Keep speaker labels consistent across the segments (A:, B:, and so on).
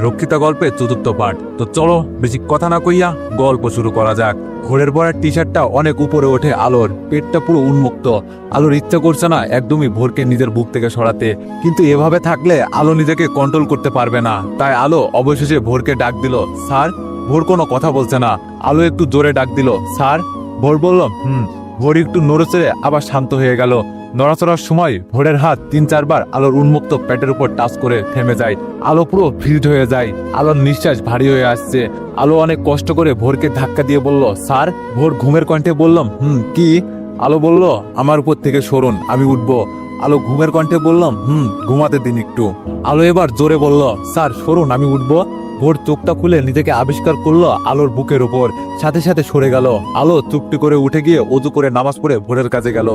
A: রক্ষিতা গল্পের চতুর্থ পাঠ। তো চলো, বেশি কথা না কইয়া গল্প শুরু করা যাক। ঘোরের পরের টি শার্টটা অনেক উপরে ওঠে আলোর। পেটটা পুরো উন্মুক্ত। আলোর ইচ্ছা করছে না একদমই ভোরকে নিজের বুক থেকে সরাতে। কিন্তু এভাবে থাকলে আলো নিজেকে কন্ট্রোল করতে পারবে না। তাই আলো অবশেষে ভোরকে ডাক দিল, স্যার, ভোর কোনো কথা বলছে না। আলো একটু জোরে ডাক দিল, স্যার। ভোর বলল, হুম। ভোর একটু নড়ে আবার শান্ত হয়ে গেল। নড়াচড়ার সময় ভোরের হাত তিন চারবার আলোর উন্মুক্ত পেটের উপর টাচ করে থেমে যায়। আলো পুরো ফিল্ড হয়ে যায়। আলোর নিঃশ্বাস ভারী হয়ে আসছে। আলো অনেক কষ্ট করে ভোরকে ধাক্কা দিয়ে বলল, স্যার? ভোর ঘুমের কণ্ঠে বললাম হুম, কি? আলো বলল, আমার উপর থেকে সরুন, আমি উঠব। আলো ঘুমের কণ্ঠে বললাম হুম, ঘুমাতে দিন একটু। আলো এবার জোরে বলল, স্যার, সরুন, আমি উঠবো। ভোর চোখটা খুলে নিজেকে আবিষ্কার করল আলোর বুকের উপর। সাথে সাথে সরে গেল। আলো চুপটি করে উঠে গিয়ে অজু করে নামাজ পড়ে ভোরের কাছে গেল।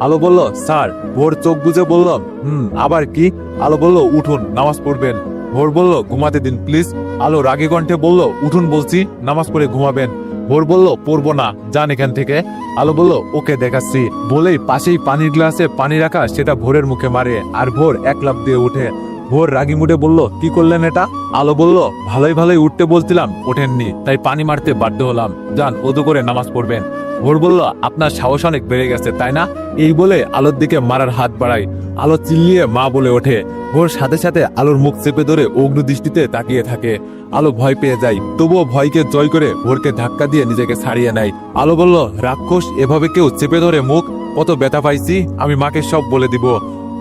A: আলো বলল, স্যার। ভোর চোখ বুঝে বলল, হুম, আবার কি? আলো বলল, উঠুন, নামাজ পড়বেন। ভোর বলল, ঘুমাতে দিন, প্লিজ। আলো রাগী কণ্ঠে বলল, উঠুন বলছি, নামাজ পড়ে ঘুমাবেন। ভোর বলল, পড়ব না, যান এখান থেকে। আলো বলল, ওকে, দেখাচ্ছি। বলেই পাশেই পানির গ্লাসে পানি রাখা সেটা ভোরের মুখে মারে, আর ভোর এক লাফ দিয়ে উঠে ভোর রাগি মুডে বলল, কি করলেন এটা? আলো বলল, ভালোই ভালোই উঠতে বলছিলাম, ওঠেননি, তাই পানি মারতে বাধ্য হলাম। যান ওদু করে নামাজ পড়বেন। ভোর বলল, আপনার সাহস অনেক বেড়ে গেছে, তাই না? এই বলে আলোর দিকে মারার হাত বাড়ায় আলো চিল্লিয়ে মা বলে ওঠে, ভোর সাথে সাথে আলোর মুখ চেপে ধরে অগ্নি দৃষ্টিতে তাকিয়ে থাকে। আলো ভয় পেয়ে যায়, তবুও ভয়কে জয় করে ভোরকে ধাক্কা দিয়ে নিজেকে ছাড়িয়ে নেয়। আলো বলল, রাক্ষস, এভাবে কেউ চেপে ধরে মুখ? কত ব্যথা পাইছি, আমি মাকে সব বলে দিব।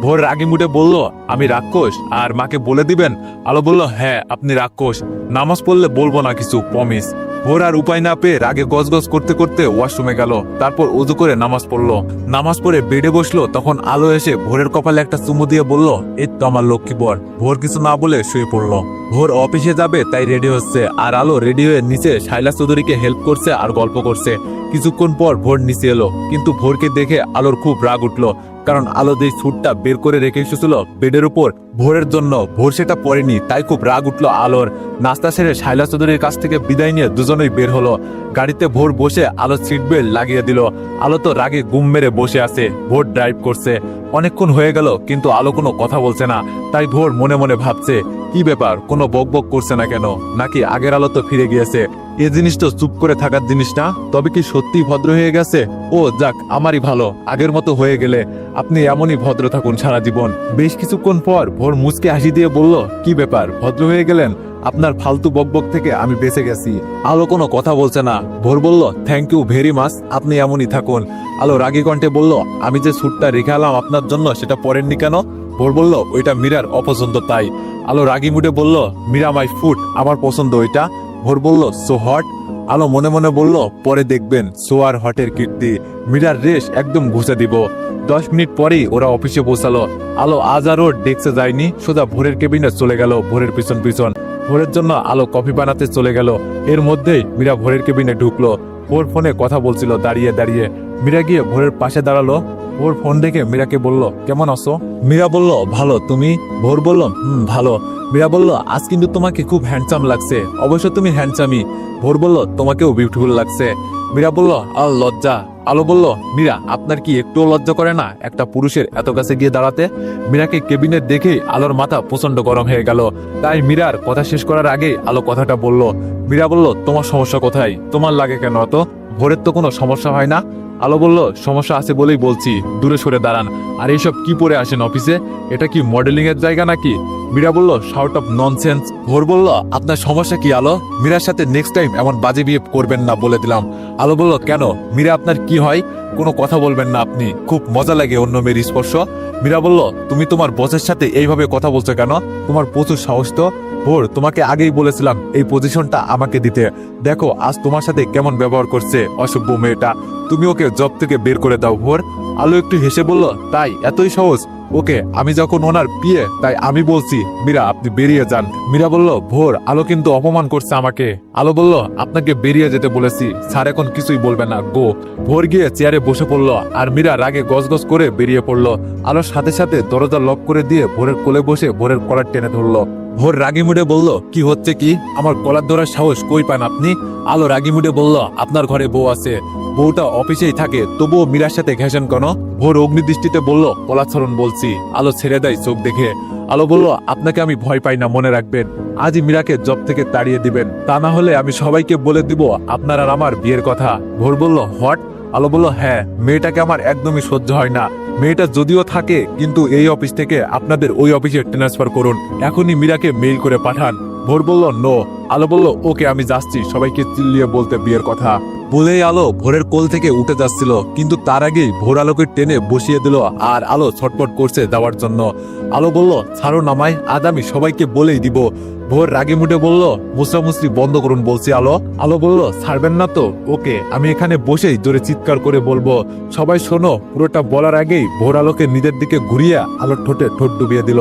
A: ভোর রাগি মুটে বলল, আমি রাক্ষস, আর মাকে বলে দিবেন? আলো বলল হ্যাঁ আপনি রাক্ষস, নামাজ পড়লে বলব না কিছু প্রমিস ভোর আর উপায় না পেয়ে রাগে গজগজ করতে করতে ওয়াশরুমে গেল, তারপর উজু করে নামাজ পড়ল। নামাজ পড়ে বেডে বসল, তখন আলো এসে ভোরের কপালে একটা চুমু দিয়ে বলল, এই তো আমার লক্ষ্মী বর। ভোর কিছু না বলে শুয়ে পড়ল। ভোর অফিসে যাবে, তাই রেডি হচ্ছে, আর আলো রেডি হয়ে নিচে শাইলা চৌধুরীকে হেল্প করছে আর গল্প করছে। কিছুক্ষণ পর ভোর নিচে এলো, কিন্তু ভোরকে দেখে আলোর খুব রাগ উঠল। কারণ আলো যেই স্যুটটা বের করে রেখে এসেছিল বেডের উপর। ভোরের জন্য ভোর সেটা পড়েনি, তাই খুব রাগ উঠল আলোর। নাস্তা সেরে শাইলা চৌধুরীর কাছ থেকে বিদায় নিয়ে দুজনেই বের হলো। গাড়িতে ভোর বসে আলো সিট বেল্ট লাগিয়ে দিল। আলো তো রাগে গুম মেরে বসে আছে, ভোর ড্রাইভ করছে। অনেকক্ষণ হয়ে গেল, কিন্তু আলো কোনো কথা বলছে না, তাই ভোর মনে মনে ভাবছে কি ব্যাপার? কোনো বক বক করছে না কেন? নাকি আগের আলো তো ফিরে গিয়েছে? এ জিনিস তো চুপ করে থাকার জিনিস না? তবে কি সত্যি ভদ্র হয়ে গেছে? ও, যাক, আমারই ভালো। আগের মতো হয়ে গেলে আপনি এমনই ভদ্র থাকুন সারা জীবন। বেশ কিছুক্ষণ পর ভোর মুচকে হাসি দিয়ে বলল, কি ব্যাপার? ভদ্র হয়ে গেলেন? আপনার ফালতু বকবক থেকে আমি বেঁচে গেছি। আলো কোনো কথা বলছে না। ভোর বলল থ্যাংক ইউ ভেরি মাচ আপনি এমনই থাকুন। আলো রাগী কণ্ঠে বলল, আমি যে স্যুটটা রেখে আলাম আপনার জন্য, সেটা পরেননি কেন? ভোর বলল, ওইটা মীরার অপছন্দ তাই। আলো রাগি মুডে বলল, মীরা মাই ফুট, আমার পছন্দ ওইটা। ভোর বলল, সো হট। আলো মনে মনে বলল, পরে দেখবেন সোয়ার হটের কীর্তি। মীরার রেশ একদম ঘুষে দিব। দশ মিনিট পরেই ওরা অফিসে পৌঁছালো। আলো আজ আর ওর ডেস্কে যায়নি, সোজা ভোরের কেবিনে চলে গেল ভোরের পিছন পিছন। ভোরের জন্য আলো কফি বানাতে চলে গেল। এর মধ্যেই মীরা ভোরের কেবিনে ঢুকলো। ভোর ফোনে কথা বলছিল দাঁড়িয়ে দাঁড়িয়ে। মীরা গিয়ে ভোরের পাশে দাঁড়াল। ভোর ফোন দেখে মীরাকে বলল, কেমন আছো? মীরা বলল, ভালো, তুমি? ভোর বলল, হুম, ভালো। মীরা বলল, আজ কিন্তু তোমাকে খুব হ্যান্ডসাম লাগছে। অবশ্য তুমি হ্যান্ডসামই ভোর বলল, তোমাকেও বিউটিফুল লাগছে। মীরা বলল, আল লজ্জা। আলো বলল, মীরা, আপনার কি একটুও লজ্জা করে না একটা পুরুষের এত কাছে গিয়ে দাঁড়াতে? মীরাকে কেবিনে দেখে আলোর মাথা প্রচণ্ড গরম হয়ে গেল। তাই মীরার কথা শেষ করার আগে আলো কথাটা বলল, মীরা বলল, তোমার সমস্যা কোথায়? তোমার লাগে কেন অত ভোরের তো কোনো সমস্যা হয় না। আলো বলল, সমস্যা আছে বলেই বলছি, দূরে সরে দাঁড়ান। আর এইসব কি পরে আসেন অফিসে? এটা কি মডেলিং এর জায়গা নাকি? মীরা বলল শাউট অফ ননসেন্স ভোর বলল, আপনার সমস্যা কি, আলো? মীরার সাথে নেক্সট টাইম এমন বাজে বিয়ে করবেন না বলে দিলাম। আলো বলল, কেন? মীরা, আপনার কি হয়? কোনো কথা বলবেন না আপনি। খুব মজা লাগে অন্য মেয়ের স্পর্শ। মীরা বলল, তুমি তোমার বসের সাথে এইভাবে কথা বলছো কেন? তোমার প্রচুর সাহস তো। ভোর, তোমাকে আগেই বলেছিলাম, এই পজিশনটা আমাকে দিতে। দেখো, আজ তোমার সাথে কেমন ব্যবহার করছে অসভ্য মেয়েটা। তুমি ওকে জব থেকে বের করে দাও, ভোর। আলো একটু হেসে বলল, তাই, এতই সহজ। ওকে, আমি যখন ওনার পিয়ে তাই আমি বলছি, মীরা, আপনি বেরিয়ে যান। মীরা বলল, ভোর, আলো কিন্তু অপমান করছে আমাকে। আলো বলল, আপনাকে বেরিয়ে যেতে বলেছি। স্যার এখন কিছুই বলবে না, গো। ভোর গিয়ে চেয়ারে বসে পড়ল, আর মীরা রাগে গজগজ করে বেরিয়ে পড়ল। আলোর সাথে সাথে দরজা লক করে দিয়ে ভোরের কোলে বসে ভোরের কলার টেনে ধরলো। ভোর রাগি মুডে বলল, কি হচ্ছে কি? আমার কলার ধরার সাহস কই পান আপনি? আলো রাগি মুডে বলল, আপনার ঘরে বউ আছে। বউটা অফিসেই থাকে, তবুও মীরার সাথে ঘেসেন কেন? ভোর অগ্নিদৃষ্টিতে বলল পলাচ্ছরণ বলছি। আলো ছেড়ে দেয় চোখ দেখে। আলো বলল, আপনাকে আমি ভয় পাই না, মনে রাখবেন। আজই মীরাকে জব থেকে তাড়িয়ে দিবেন। তা না হলে আমি সবাইকে বলে দিব, আপনার আর আমার বিয়ের কথা। ভোর বলল, হোয়াট? আলো বলল হ্যাঁ মেয়েটাকে আমার একদমই সহ্য হয় না। মেয়েটা যদিও থাকে, কিন্তু এই অফিস থেকে আপনাদের ওই অফিসে ট্রান্সফার করুন। এখনই মীরাকে মেইল করে পাঠান। ভোর বলল, নো। আলো বলল, ওকে, আমি যাচ্ছি। সবাইকে চিল্লিয়ে বলতে বিয়ের কথা। বলেই আলো ভোরের কোল থেকে উঠে যাচ্ছিল, কিন্তু তার আগেই ভোর আলোকে টেনে বসিয়ে দিল আর আলো ছটপট করছে যাওয়ার জন্য। আলো বলল, ছাড়ো নামাই আজ আমি সবাইকে বলেই দিব। ভোর রাগে মুটে বলল মুসরামুসরি বন্ধ করুন, বলছি আলো। আলো বলল, ছাড়বেন না তো, ওকে, আমি এখানে বসেই জোরে চিৎকার করে বলব। সবাই শোনো, পুরোটা বলার আগেই ভোর আলোকে নিজের দিকে ঘুরিয়ে আলোর ঠোঁটে ঠোঁট ডুবিয়ে দিল।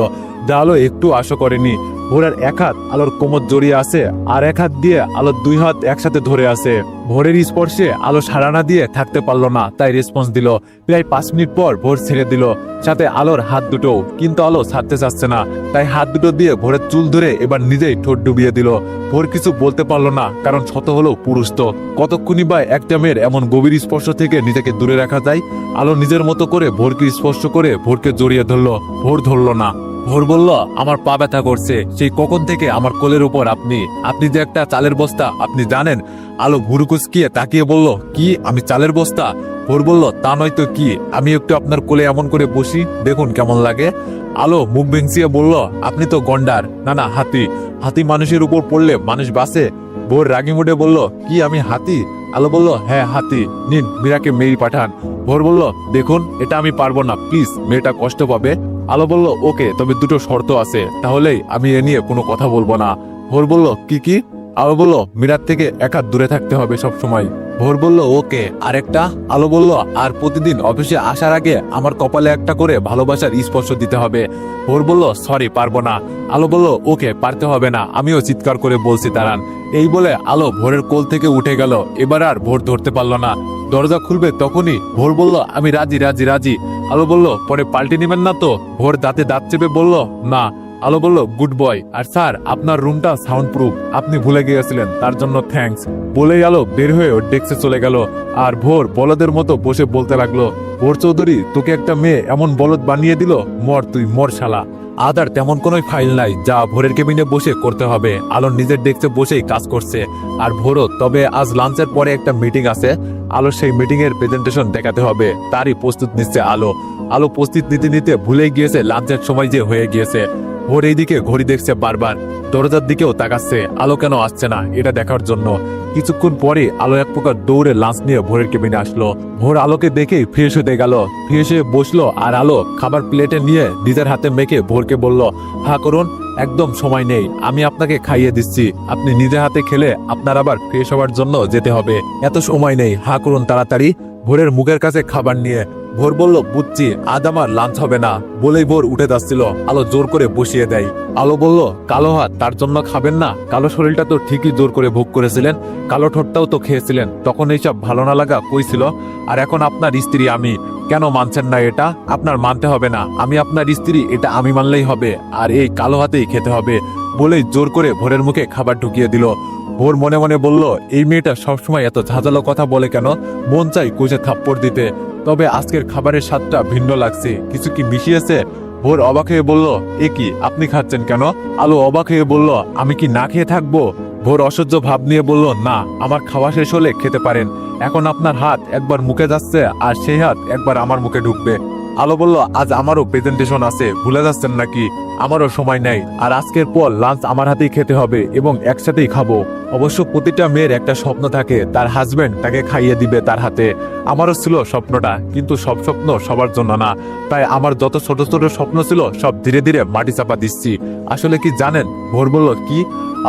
A: আলো একটু আশা করেনি। ভোরের এক হাত আলোর কোমর জড়িয়ে আছে আর এক হাত দিয়ে আলোর দুই হাত একসাথে ধরে আছে। ভোরের স্পর্শে আলো সাড়া না দিয়ে থাকতে পারল না, তাই রেসপন্স দিল। প্রায় পাঁচ মিনিট পর ভোর ছেড়ে দিল। সাথে আলোর হাত দুটো কিন্তু আলো ছাড়তে চাচ্ছে না, তাই হাত দুটো দিয়ে ভোরের চুল ধরে এবার নিজেই ঠোঁট ডুবিয়ে দিল। ভোর কিছু বলতে পারল না, কারণ শত হলো পুরুষ তো। কতক্ষণই বা একটা মেয়ের এমন গভীর স্পর্শ থেকে নিজেকে দূরে রাখা যায়? আলো নিজের মতো করে ভোরকে স্পর্শ করে ভোরকে জড়িয়ে ধরলো। ভোর ধরলো না। ভোর বলল, আমার পা ব্যথা করছে। সেই কখন থেকে আমার কোলের উপর আপনি। আপনি যে একটা চালের বস্তা, আপনি জানেন? আলো ভুরুকুচকিয়ে তাকিয়ে বলল, কি? আমি চালের বস্তা? ভোর বলল, তা নয় তো কি? আমি একটু আপনার কোলে এমন করে বসি, দেখুন কেমন লাগে। আলো মুখ ভেঙচিয়ে বলল, আপনি তো গন্ডার। না না, হাতি। হাতি মানুষের উপর পড়লে মানুষ বাসে ভোর রাগি মুডে বলল, কি আমি হাতি? আলো বলল হ্যাঁ হাতি। নিন, মীরাকে মেইল পাঠান। ভোর বলল, দেখুন, এটা আমি পারব না। প্লিজ, মেয়েটা কষ্ট পাবে। আলো বলল, ওকে, তবে দুটো শর্ত আছে। তাহলেই আমি এ নিয়ে কোনো কথা বলব না। ভোর বলল, কি কি? আলো বলল, মীরার থেকে এক দূরে থাকতে হবে সব সময় ভোর বলল, ওকে, আরেকটা? আলো বলল, আর প্রতিদিন অফিসে আসার আগে আমার কপালে একটা করে ভালোবাসার স্পর্শ দিতে হবে। ভোর বলল, সরি, পারব না। আলো বলল, ওকে, পারতে হবে না। আমিও চিৎকার করে বলছি, দাঁড়ান। এই বলে আলো ভোরের কোল থেকে উঠে গেল। এবার আর ভোর ধরতে পারল না। দরজা খুলবে তখনই ভোর বলল, আমি রাজি রাজি রাজি। আলো বলল, পরে পাল্টে নেবেন না তো? ভোর দাঁতে দাঁত চেপে বলল, না। আলো বলল, গুড বয়, আর স্যার, আপনার রুমটা সাউন্ড প্রুফ আপনি ভুলে গিয়েছিলেন, তার জন্য থ্যাঙ্কস বলেই আলো বের হয়ে ওর ডেস্কে চলে গেল, আর ভোর বলদের মতো বসে বলতে লাগল, ভোর চৌধুরী, তোকে একটা মেয়ে এমন বলদ বানিয়ে দিল, মর তুই, মর শালা। আদার তেমন কোনো ফাইল নাই, যা ভোরের কেবিনে বসে করতে হবে আলো নিজের ডেস্কে বসেই কাজ করছে, আর ভোরও, তবে আজ লাঞ্চের পরে একটা মিটিং আছে। আলো সেই মিটিং এর প্রেজেন্টেশন দেখাতে হবে, তারই প্রস্তুত নিচ্ছে আলো। আলো প্রস্তুত নিতে নিতে ভুলে গিয়েছে লাঞ্চের সময় যে হয়ে গিয়েছে। ভোর এইদিকে ঘড়ি দেখছে বারবার। দরজার দিকেও তাকাচ্ছে, আলো কেন আসছে না এটা দেখার জন্য। কিছুক্ষণ পরে আলো এক প্রকার দৌড়ে লাঞ্চ নিয়ে ভোরের কেবিনে আসলো। ভোর আলোকে দেখে ফ্রেশ হতে গেল। ফ্রেশ হয়ে বসল আর আলো খাবার প্লেটে নিয়ে নিজের হাতে মেখে ভোরকে বলল, হা, করুন, একদম সময় নেই। আমি আপনাকে খাইয়ে দিচ্ছি। আপনি নিজে হাতে খেলে আপনার আবার ফ্রেশ হওয়ার জন্য যেতে হবে। এত সময় নেই। হা, করুন, তাড়াতাড়ি। ভোরের মুখের কাছে খাবার নিয়ে ভোর বলল, বুঝছি আজ আমার লাঞ্চ হবে না। বলেই ভোর উঠে যাচ্ছিল। আলো জোর করে বসিয়ে দেয়। আলো বলল, কালো হাত, তার জন্য খাবেন না। কালো শরীরটা তো ঠিকই জোর করে ভোগ করেছিলেন। কালো ঠোঁটটাও তো খেয়েছিলেন। তখন এইসব ভালো না লাগা কইছিল আর এখন আপনার স্ত্রী আমি। কেন মানছেন না এটা? আপনার মানতে হবে না। আমি আপনার স্ত্রী, এটা আমি মানলেই হবে। আর এই কালো হাতেই খেতে হবে। বলেই জোর করে ভোরের মুখে খাবার ঢুকিয়ে দিল। ভোর মনে মনে বলল, এই মেয়েটা সবসময় এত ঝাঁঝালো কথা বলে কেন? মন চাই কুচে থাপ্পড় দিতে। তবে আজকের খাবারের স্বাদটা ভিন্ন লাগছে। কিছু কি মিশিয়েছে? ভোর অবাক হয়ে বলল, এ কি, আপনি খাচ্ছেন কেন? আলো অবাক হয়ে বলল, আমি কি না খেয়ে থাকব? ভোর অসহ্য ভাব নিয়ে বলল, না, আমার খাওয়া শেষ হলে খেতে পারেন। এখন আপনার হাত একবার মুখে যাচ্ছে আর সেই হাত একবার আমার মুখে ঢুকবে। আলো বলল, আজ আমারও প্রেজেন্টেশন আছে, ভুলে যাচ্ছেন নাকি? আমারও সময় নেই। আর আজকের পর লাঞ্চ আমার হাতেই খেতে হবে এবং একসাথেই খাব। অবশ্য প্রতিটা মেয়ের একটা স্বপ্ন থাকে, তার হাজবেন্ড তাকে খাইয়ে দিবে তার হাতে। আমারও ছিল স্বপ্নটা, কিন্তু সব স্বপ্ন সবার জন্য না। তাই আমার যত ছোট ছোট স্বপ্ন ছিল, সব ধীরে ধীরে মাটি চাপা দিচ্ছি। আসলে কি জানেন? ভোর বলল, কি?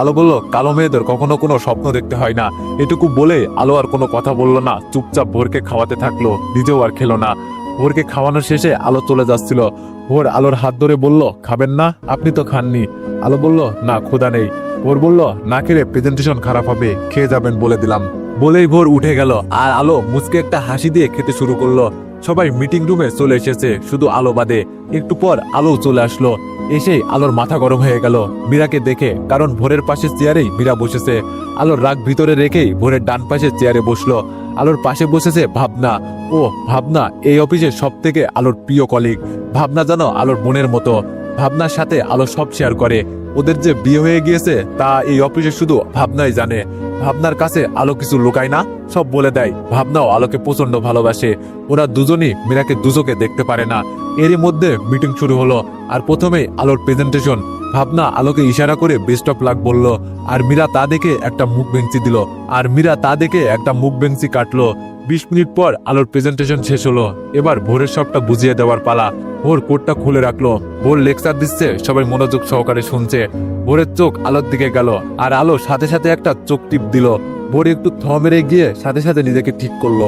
A: আলো বলল, কালো মেয়েদের কখনো কোনো স্বপ্ন দেখতে হয় না। এটুকু বলে আলো আর কোনো কথা বলল না। চুপচাপ ভোরকে খাওয়াতে থাকল, নিজেও আর খেলো না। ভোরকে খাওয়ানো শেষে আলো চলে যাচ্ছিল। ভোর আলোর হাত ধরে বলল, খাবেন না, আপনি তো খাননি। আলো বলল, না, ক্ষুধা নেই। ভোর বলল, না খেলে প্রেজেন্টেশন খারাপ হবে, খেয়ে যাবেন বলে দিলাম। বলেই ভোর উঠে গেল, আর আলো মুচকে একটা হাসি দিয়ে খেতে শুরু করল। সবাই মিটিং রুমে চলে এসেছে, শুধু আলো বাদে। একটু পর আলো চলে আসলো। এসেই আলোর মাথা গরম হয়ে গেল। মীরাকে দেখে, কারণ ভোরের পাশে চেয়ারেই মীরা বসেছে। আলোর রাগ ভিতরে রেখেই ভোরের ডান পাশে চেয়ারে বসল। আলোর পাশে বসেছে ভাবনা। ও ভাবনা, এই অফিসের সব থেকে আলোর প্রিয় কলিগ ভাবনা যেন আলোর বোনের মতো। ভাবনার সাথে আলো সব শেয়ার করে। ওদের যে বিয়ে হয়ে গিয়েছে, তা এই অফিসে শুধু ভাবনাই জানে। ভাবনার কাছে আলো কিছু লুকায় না, সব বলে দেয়। ভাবনাও আলোকে প্রচণ্ড ভালোবাসে। ওরা দুজনই মীরাকে দুজকে দেখতে পারে না। এরই মধ্যে মিটিং শুরু হলো, আর প্রথমেই আলোর প্রেজেন্টেশন ভাবনা আলোকে ইশারা করে বেস্ট অফ লাক বলল, আর মীরা তা দেখে একটা মুখ বেঞ্চি দিল। আর মীরা তা দেখে একটা মুখ বেঞ্চি কাটলো। বিশ মিনিট পর আলোর প্রেজেন্টেশন শেষ হলো। এবার ভোরের সবটা বুঝিয়ে দেওয়ার পালা। ভোর কোটটা খুলে রাখল। ভোর লেকচার দিচ্ছে, সবাই মনোযোগ সহকারে শুনছে। ভোরের চোখ আলোর দিকে গেল, আর আলো সাথে সাথে একটা চোখ টিপ দিল। ভোর একটু থ মেরে গিয়ে সাথে সাথে নিজেকে ঠিক করল।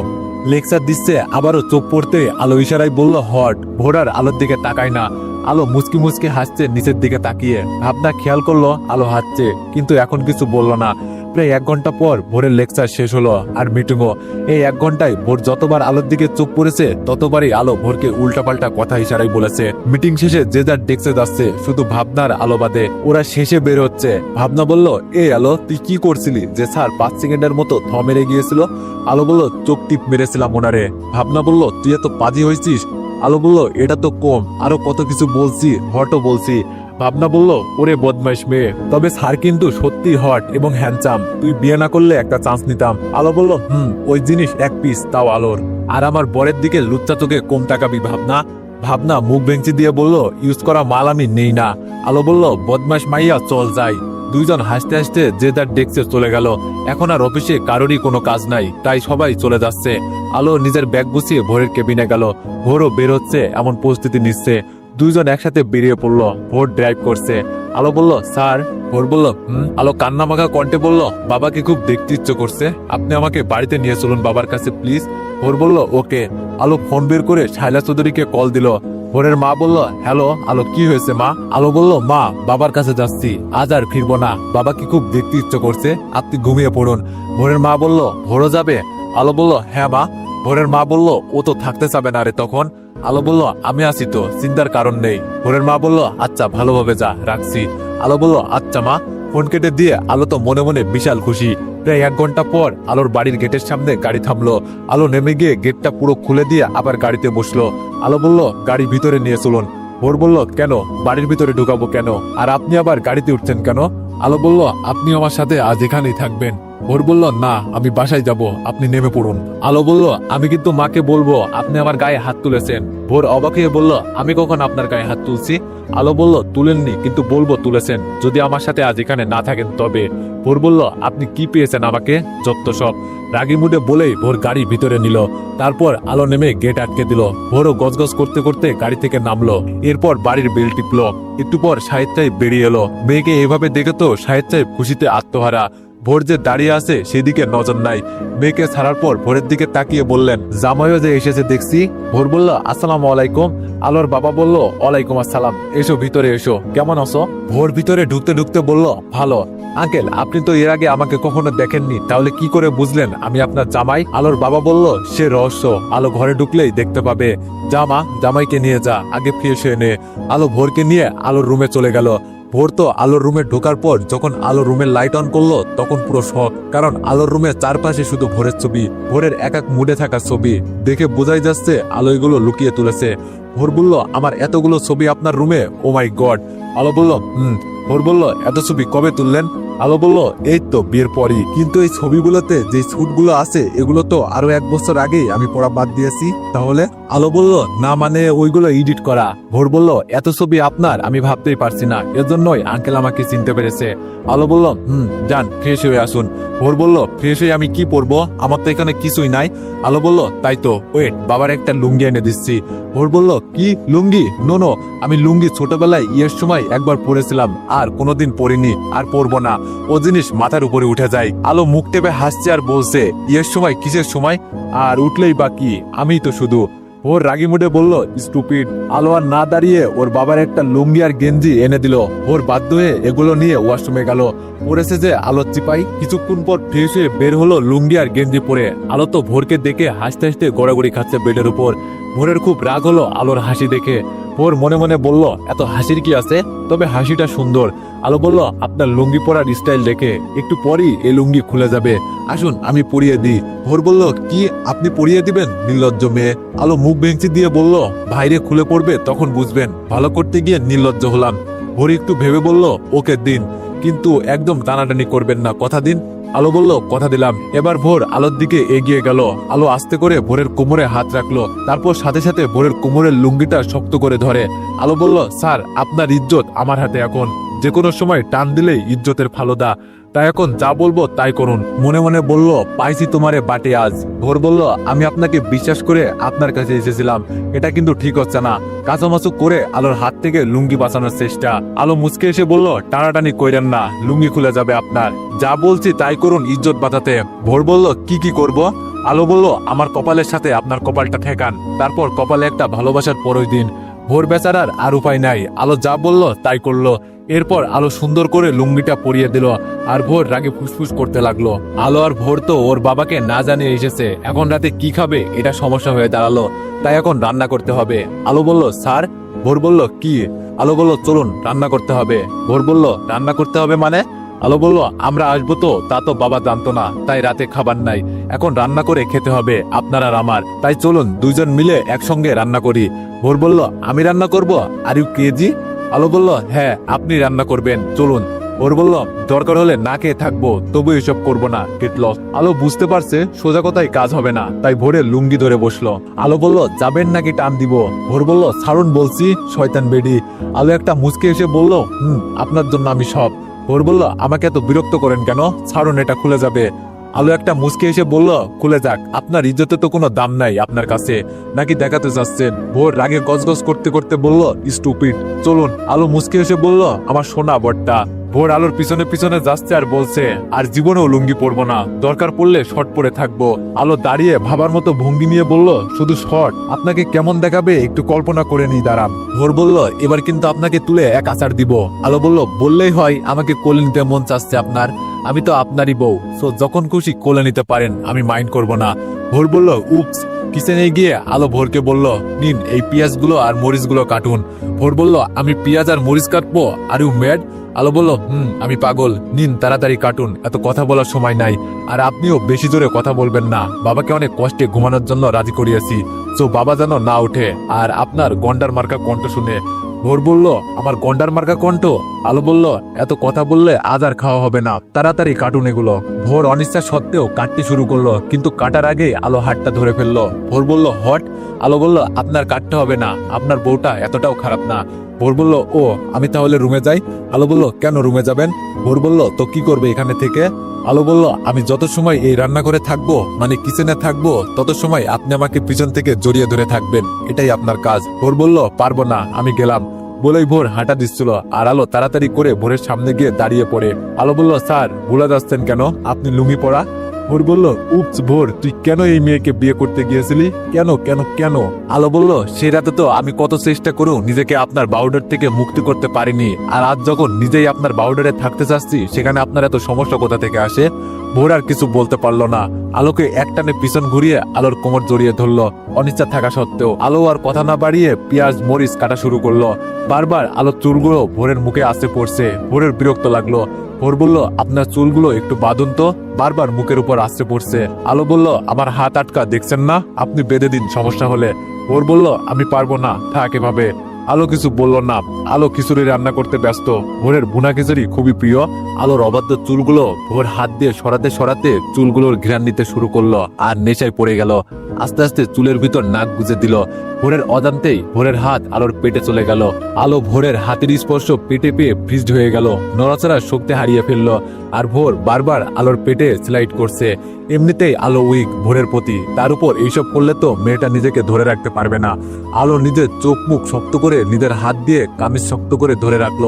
A: লেকচার দিচ্ছে, আবারও চোখ পড়তে আলো ইশারায় বলল, হট। ভোর আর আলোর দিকে তাকায় না। আলো মুচকি মুচকি হাসছে নিচের দিকে তাকিয়ে। ভাবনা খেয়াল করল, আলো হাসছে কিন্তু এখন কিছু বলল না। প্রায় এক ঘণ্টা পর ভোরের লেকচার শেষ হলো আর মিটিংও। এই এক ঘন্টায় ভোর যতবার আলোর দিকে চোখ পড়েছে, ততবারই আলো ভোরকে উল্টাপাল্টা কথা ইশারাই বলেছে। মিটিং শেষে যে যার ডেস্কে যাচ্ছে, শুধু ভাবনার আলো বাদে ওরা শেষে বের হচ্ছে। ভাবনা বলল, এ আলো, তুই কি করছিলি? যে স্যার পাঁচ সেকেন্ডের মতো থ মেরে গিয়েছিল। আলো বলল, চোখ টিপ মেরেছিলাম ওনারে। ভাবনা বলল, তুই এত পাজি হয়েছিস? আলো বলল, এটা তো কম, আরও কত কিছু বলছি, হটও বলছি। ভাবনা বলল, ওরে বদমাইশ মেয়ে, তবে স্যার কিন্তু সত্যি হট এবং হ্যান্ডসাম তুই বিয়ে না করলে একটা চান্স নিতাম। আলো বলল, হুম, ওই জিনিস এক পিস তাও আলোর। আর আমার বরের দিকে লুচ্চা তোকে কম টাকাবি ভাবনা। ভাবনা মুখ বেঞ্চি দিয়ে বলল ইউজ করা মাল আমি নেই না। আলো বলল, বদমাইশ মাইয়া, চল যাই। দুইজন হাসতে হাসতে যে তার ডেস্কে চলে গেল। এখন আর অফিসে কারোরই কোনো কাজ নাই, তাই সবাই চলে যাচ্ছে। আলো নিজের ব্যাগ গুছিয়ে ভোরের কেবিনে গেল। ভোরও বের হচ্ছে এমন পরিস্থিতি নিচ্ছে। দুইজন একসাথে বেরিয়ে পড়ল, ভোর ড্রাইভ করছে। আলো বলল, স্যার। ভোর বলল, হুম? আলো কান্না মাখা কণ্ঠে বলল, বাবাকে খুব দেখতে ইচ্ছে করছে। আপনি আমাকে বাড়িতে নিয়ে চলুন বাবার কাছে, প্লিজ। ভোর বলল, ওকে। আলো ফোন বের করে শাইলা চৌধুরীকে কল দিল। ভোরের মা বলল, হ্যালো, আলো, কি হয়েছে মা? আলো বলল, মা, বাবার কাছে যাচ্ছি। আজ আর ফিরবো না। বাবাকে খুব দেখতে ইচ্ছে করছে। আপনি ঘুমিয়ে পড়ুন। ভোরের মা বলল, ভোরও যাবে? আলো বলল হ্যাঁ মা। ভোরের মা বলল, ও তো থাকতে চাবে না রে তখন। আলো বলল, আমি আছি তো, চিন্তার কারণ নেই। ভোরের মা বলল আচ্ছা ভালোভাবে যা, রাখছি। আলো বলল আচ্ছা মা। ফোন কেটে দিয়ে আলো তো মনে মনে বিশাল খুশি। প্রায় এক ঘণ্টা পর আলোর বাড়ির গেটের সামনে গাড়ি থামলো। আলো নেমে গিয়ে গেটটা পুরো খুলে দিয়ে আবার গাড়িতে বসল। আলো বলল, গাড়ি ভিতরে নিয়ে চলুন। ভোর বলল, কেন? বাড়ির ভিতরে ঢুকাবো কেন? আর আপনি আবার গাড়িতে উঠছেন কেন? আলো বলল আপনি আমার সাথে আজ এখানেই থাকবেন। ভোর বলল, না, আমি বাসায় যাব, আপনি নেমে পড়ুন। আলো বলল, আমি কিন্তু মাকে বলব, আপনি আমার গায়ে হাত তুলেছেন। ভোর অবাক হয়ে বলল, আমি কখন আপনার গায়ে হাত তুলছি? আলো বলল, তুলেননি, কিন্তু বলব তুলেছেন। যদি আমার সাথে আজ এখানে না থাকেন, তবে। ভোর বলল, আপনি কি পেয়েছেন আমাকে? যত সব। রাগি মুডে বলেই ভোর গাড়ি ভিতরে নিল। তারপর আলো নেমে গেট আটকে দিল। ভোরও গজগজ করতে করতে গাড়ি থেকে নামলো। এরপর বাড়ির বেল টিপলো। একটু পর সাহেব সাহেব বেরিয়ে এলো। মেয়েকে এভাবে দেখে তো সাহেব সাহেব খুশিতে আত্মহারা। ভোর যে দাঁড়িয়ে আছে সেদিকে নজর নাই। মেয়েকে ছাড়ার পর ভোরের দিকে তাকিয়ে বললেন, জামাইও যে এসেছে দেখছি। ভোর বলল, আসসালামু আলাইকুম। আলোর বাবা বলল, ওয়ালাইকুম আসসালাম। এসো, ভিতরে এসো। কেমন আছো? ভোর ভিতরে ঢুকতে ঢুকতে বলল, ভালো। আঙ্কেল, আপনি তো এর আগে আমাকে কখনো দেখেননি। তাহলে কি করে বুঝলেন আমি আপনার জামাই? আলোর বাবা বলল, সে রহস্য। আলো ঘরে ঢুকলেই দেখতে পাবে। জামা জামাইকে নিয়ে যা। আগে ফ্রেশ হয়ে নে। আলো ভোরকে নিয়ে আলোর রুমে চলে গেল। ভোর তো আলোর রুমে ঢোকার পর যখন আলোর রুমের লাইট অন করল, তখন পুরো শখ। কারণ আলোর রুমের চারপাশে শুধু ভোরের ছবি, ভোরের এক এক মুডে থাকা ছবি। দেখে বোঝাই যাচ্ছে আলো এগুলো লুকিয়ে তুলেছে। ভোর বলল, আমার এতগুলো ছবি আপনার রুমে? ও মাই গড আলো বলল, হুম। ভোর বলল, এত ছবি কবে তুললেন? আলো বলল, এই তো বিয়ের পরই। কিন্তু এই ছবিগুলোতে যে শুটগুলো আছে, এগুলো তো আরও এক বছর আগেই আমি পড়া বাদ দিয়েছি। তাহলে? আলো বলল, না মানে ওইগুলো এডিট করা। ভোর বলল, এত ছবি আপনার, আমি ভাবতেই পারছি না। এজন্যই আঙ্কেল আমাকে চিনতে পেরেছে। আলো বলল, হুম, যান ফ্রেশ হয়ে আসুন। ভোর বলল ফ্রেশ হয়ে আমি কি পরবো? আমার তো এখানে কিছুই নাই। আলো বলল, তাই তো ওয়েট বাবার একটা লুঙ্গি এনে দিচ্ছি। ভোর বলল, কি লুঙ্গি? নো নো আমি লুঙ্গি ছোটবেলায় ইয়ের সময় একবার পরেছিলাম, আর কোনোদিন পরিনি, আর পরবো না। ও জিনিস মাথার উপরে উঠে যায়। আলো মুখ টেপে হাসছে আর বলছে, ইয়ের সময়, কিসের সময়? আর উঠলেই বা কি? আমি তো শুধু ওর রাগি মুডে বলল, স্টুপিড আলো আর না দাঁড়িয়ে ওর বাবার একটা লুঙ্গি আর গেঞ্জি এনে দিল। ওর বাধ্য হয়ে এগুলো নিয়ে ওয়াশরুমে গেল। পড়েছে যে আলো চিপাই কিছুক্ষণ পর ফ্রেশ হয়ে বের হলো লুঙ্গি আর গেঞ্জি পরে। আলো তো ভোরকে দেখে হাসতে হাসতে গড়াগড়ি খাচ্ছে বেডের উপর। ভোরের খুব রাগ হলো আলোর হাসি দেখে। ভোর মনে মনে বলল, এত হাসির কি আছে? তবে হাসিটা সুন্দর। আলো বলল, আপনার লুঙ্গি পরার স্টাইল দেখে একটু পরই এই লুঙ্গি খুলে যাবে। আসুন, আমি পরিয়ে দিই। ভোর বলল, কি আপনি পরিয়ে দিবেন? নির্লজ্জ মেয়ে। আলো মুখ ভেঙচি দিয়ে বলল, ভাইরে খুলে পড়বে, তখন বুঝবেন। ভালো করতে গিয়ে নির্লজ্জ হলাম। ভোর একটু ভেবে বলল, ওকে দিন। কিন্তু একদম টানাটানি করবেন না। কথা দিন। আলো বলল, কথা দিলাম। এবার ভোর আলোর দিকে এগিয়ে গেল। আলো আস্তে করে ভোরের কোমরে হাত রাখল, তারপর সাথে সাথে ভোরের কোমরের লুঙ্গিটা শক্ত করে ধরে। আলো বলল, স্যার, আপনার ইজ্জত আমার হাতে এখন। যে কোনো সময় টান দিলেই ইজ্জতের ফালুদা। তাই এখন যা বলব তাই করুন। মনে মনে বলল, পাইছি তোমারে বাটে আজ। ভোর বলল, আমি আপনাকে বিশ্বাস করে আপনার কাছে এসেছিলাম। এটা কিন্তু ঠিক হচ্ছে না। কাঁচামাচু করে আলোর হাত থেকে লুঙ্গি বাঁচানোর চেষ্টা। আলো মুচকে এসে বলল, টানাটানি কইরেন না, লুঙ্গি খুলে যাবে আপনার। যা বলছি তাই করুন ইজ্জত বাঁচাতে ভোর বলল, কি কি করব? আলো বলল, আমার কপালের সাথে আপনার কপালটা ঠেকান। তারপর কপালে একটা ভালোবাসার পরই দিন। ভোর বেচারার আর উপায় নাই। আলো যা বলল তাই করল। এরপর আলো সুন্দর করে লুঙ্গিটা পরিয়ে দিল আর ভোর রাগে ফুসফুস করতে লাগল। আলো আর ভোর তো ওর বাবাকে না জানিয়ে এসেছে। এখন রাতে কি খাবে এটা সমস্যা হয়ে দাঁড়াল। তাই এখন রান্না করতে হবে। আলো বলল, স্যার? ভোর বলল, কি? আলো বলল, চলুন, রান্না করতে হবে। ভোর বলল, রান্না করতে হবে মানে? আলো বলল, আমরা আসব তো, তা তো বাবা জানতো না, তাই রাতে খাবার নাই। এখন রান্না করে খেতে হবে, আপনার আমার। তাই চলুন, দুইজন মিলে একসঙ্গে রান্না করি। ভোর বলল, আমি রান্না করব? আর ইউ কেজি আলো বলল হ্যাঁ আপনি রান্না করবেন, চলুন। ওর বলল, দরকার হলে না খেয়ে থাকব, তবু এসব করব না লস আলো বুঝতে পারছে সোজা কথায় কাজ হবে না, তাই ভোরে লুঙ্গি ধরে বসল। আলো বলল, যাবেন নাকি টান দিব? ভোর বলল, ছাড়ুন বলছি, শয়তান বেডি। আলো একটা মুচকে এসে বলল, হুম, আপনার জন্য আমি সব। ভোর বলল, আমাকে এত বিরক্ত করেন কেন? ছাড়ুন, এটা খুলে যাবে। আলো একটা মুসকে এসে বলল, খুলে যাক, আপনার ইজ্জতে তো কোনো দাম নাই আপনার কাছে। নাকি দেখাতে চাচ্ছেন? ভোর রাগে গজগজ করতে করতে বলল, স্টুপিড। চলুন, আলো মুসকে এসে বলল, আমার সোনা বটটা। ভোর আলোর পিছনে পিছনে যাচ্ছে আর বলছে, আর জীবনেও লুঙ্গি পরবো না। দরকার পড়লে শর্ট পরে থাকব। আলো দাঁড়িয়ে ভাবার মতো ভঙ্গি নিয়ে বলল, শুধু শর্ট, আপনাকে কেমন দেখাবে একটু কল্পনা করে নিই, দাঁড়ান। ভোর বলল, এবার কিন্তু আপনাকে তুলে এক আচার দিব। আলো বলল, বললেই হয়, আমাকে কোলে নিতে মন চাচ্ছে আপনার। আমি তো আপনারই বউ, সো যখন খুশি কোলে নিতে পারেন, আমি মাইন্ড করব না। ভোর বলল উপস কিচেনে গিয়ে আলো ভোরকে বলল, নিন, এই পেঁয়াজগুলো আর মরিচগুলো কাটুন। ভোর বলল, আমি পেঁয়াজ আর মরিচ কাটবো? আর ইউ ম্যাড আলো বলল, হুম, আমি পাগল। নিন, তাড়াতাড়ি কাটুন। এত কথা বলার সময় নাই। আর আপনিও বেশি জোরে কথা বলবেন না। বাবাকে অনেক কষ্টে ঘুমানোর জন্য রাজি করিয়েছি। তো বাবা যেন না ওঠে। আর আপনার গন্ডার মার্কা কণ্ঠ শুনে, ভোর বলল, আমার গন্ডার মার্কা কণ্ঠ? আলো বলল, এত কথা বললে আজ আর খাওয়া হবে না। তাড়াতাড়ি কাটুন এগুলো। ভোর অনিচ্ছা সত্ত্বেও কাটতে শুরু করল, কিন্তু কাটার আগে আলো হাতটা ধরে ফেলল। ভোর বলল, হট? আলো বলল, আপনার কাটতে হবে না। আপনার বউটা এতটাও খারাপ না। ভোর বলল, ও, আমি তাহলে রুমে যাই? আলো বলল, কেন রুমে যাবেন? ভোর বলল, তো কি করবে এখানে থেকে? আলো বলল, আমি যত সময় এই রান্নাঘরে থাকব মানে কিচেনে থাকব, তত সময় আপনি আমাকে পিছন থেকে জড়িয়ে ধরে থাকবেন। এটাই আপনার কাজ। ভোর বলল, পারব না, আমি গেলাম। বলেই ভোর হাঁটা দিচ্ছিল, আর আলো তাড়াতাড়ি করে ভোরের সামনে গিয়ে দাঁড়িয়ে পড়ে। আলো বলল, স্যার, ভুলে যাচ্ছেন কেন? আপনি লুঙ্গি পরা? ভোর বলল উপস ভোর, তুই কেন এই মেয়েকে বিয়ে করতে গিয়েছিলি? কেন কেন কেন? আলো বলল, সে রাতে তো আমি কত চেষ্টা করেও নিজেকে আপনার বাউডার থেকে মুক্তি করতে পারিনি। আর আজ যখন নিজেই আপনার বাউডারে থাকতে চাচ্ছি, সেখানে আপনার এত সমস্যা কোথা থেকে আসে? ভোর আর কিছু বলতে পারল না। আলোকে একটানে পিছন ঘুরিয়ে আলোর কোমর জড়িয়ে ধরলো, অনিচ্ছা থাকা সত্ত্বেও। আলো আর কথা না বাড়িয়ে পেঁয়াজ মরিচ কাটা শুরু করল। বারবার আলোর চুলগুলো ভোরের মুখে আসতে পড়ছে, ভোরের বিরক্ত লাগল। ভোর বলল, আপনার চুলগুলো একটু বাঁধুন তো। বারবার মুখের উপর আসতে পড়ছে। আলো বলল, আমার হাত আটকা, দেখছেন না? আপনি বেঁধে দিন, সমস্যা হলে। ভোর বলল, আমি পারব না, থাক এভাবে। আলো কিছু বলল না। আলো খিচুড়ি রান্না করতে ব্যস্ত। ভোরের বুনা খিচুড়ি খুবই প্রিয়। আলোর অবাধ্য চুলগুলো ভোর হাত দিয়ে সরাতে সরাতে চুলগুলোর ঘ্রাণ নিতে শুরু করল আর নেশায় পড়ে গেল। আস্তে আস্তে চুলের ভিতর নাক গুজে দিল। ভোরের অজান্তেই ভোরের হাত আলোর পেটে চলে গেল। আলো ভোরের হাতের স্পর্শ পেটে পেয়ে ফ্রিজড হয়ে গেল। নড়াচড়ার শক্তি হারিয়ে ফেলল। আর ভোর বারবার আলোর পেটে স্লাইড করছে। এমনিতেই আলো উইক ভোরের প্রতি। তার উপর এইসব করলে তো মেয়েটা নিজেকে ধরে রাখতে পারবে না। আলো নিজের চোখ মুখ শক্ত করে নিজের হাত দিয়ে কামিজ শক্ত করে ধরে রাখল।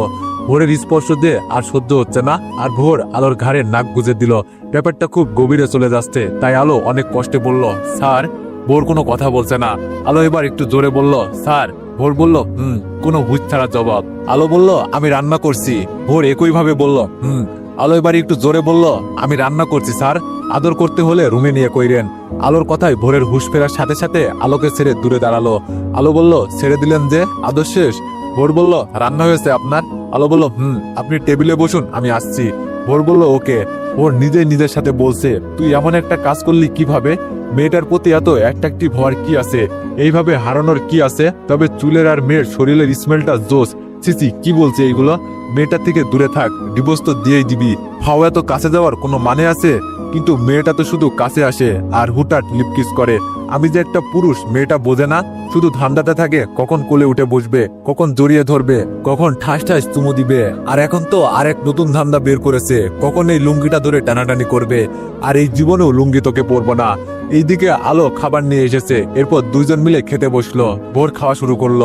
A: ভোরের স্পর্শ দিয়ে আর সহ্য হচ্ছে না, আর ভোর আলোর ঘাড়ে নাক গুজে দিল। ব্যাপারটা খুব গভীরে চলে যাচ্ছে, তাই আলো অনেক কষ্টে বলল, স্যার, ভোর কোনো কথা বলছে না। আলো এবার একটু জোরে বলল, স্যার। ভোর বলল, হুম, কোনো হুঁচ ছাড়া জবাব। আলো বলল, আমি রান্না করছি। ভোর একই ভাবে বলল, হুম। আলো এবার একটু জোরে বলল, আমি রান্না করছি, স্যার। আদর করতে হলে রুমে নিয়ে কইরেন। আলোর কথায় ভোরের হুশ ফেরার সাথে সাথে আলোকে ছেড়ে দূরে দাঁড়াল। আলো বলল, ছেড়ে দিলেন যে? আদর শেষ? ভোর বলল, রান্না হয়েছে আপনার? আলো বলল, হুম, আপনি টেবিলে বসুন, আমি আসছি। ভোর বলল, ওকে। ভোর নিজে নিজের সাথে বলছে, তুই এমন একটা কাজ করলি কীভাবে? মেয়েটার প্রতি এত অ্যাট্রাকটিভ হওয়ার কি আছে? এইভাবে হারানোর কি আছে? তবে চুলের আর মেয়ের শরীরের স্মেলটা জোস সিসি কি বলছে এইগুলো? মেয়েটা থেকে দূরে থাক ডিভোর্স তো দিয়েই দিবি। হাওয়া এত কাছে যাওয়ার কোনো মানে আছে? কিন্তু মেয়েটা তো শুধু কাছে আসে আর হুটাট লিপকিস করে। আমি যে একটা পুরুষ, মেয়েটা বোঝে না। শুধু ধান্দাতে থাকে, কখন কোলে উঠে বসবে, কখন জড়িয়ে ধরবে, কখন ঠাস ঠাস চুমু দিবে। আর এখন তো আরেক নতুন ধান্দা বের করেছে, কখন এই লুঙ্গিটা ধরে টানাটানি করবে। আর এই জীবনেও লুঙ্গি তোকে পরবো না। এইদিকে আলো খাবার নিয়ে এসেছে, এরপর দুইজন মিলে খেতে বসল, ভোর খাওয়া শুরু করল।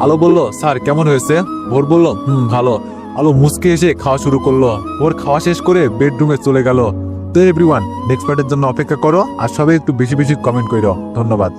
A: আলো বলল, স্যার, কেমন হয়েছে? ভোর বলল, হুম, ভালো। আলো মুসকে এসে খাওয়া শুরু করল। ওর খাওয়া শেষ করে বেডরুমে চলে গেল। তো এভরিওয়ান নেক্সট পার্টের জন্য অপেক্ষা করো আর সবাই একটু বেশি বেশি কমেন্ট করো ধন্যবাদ।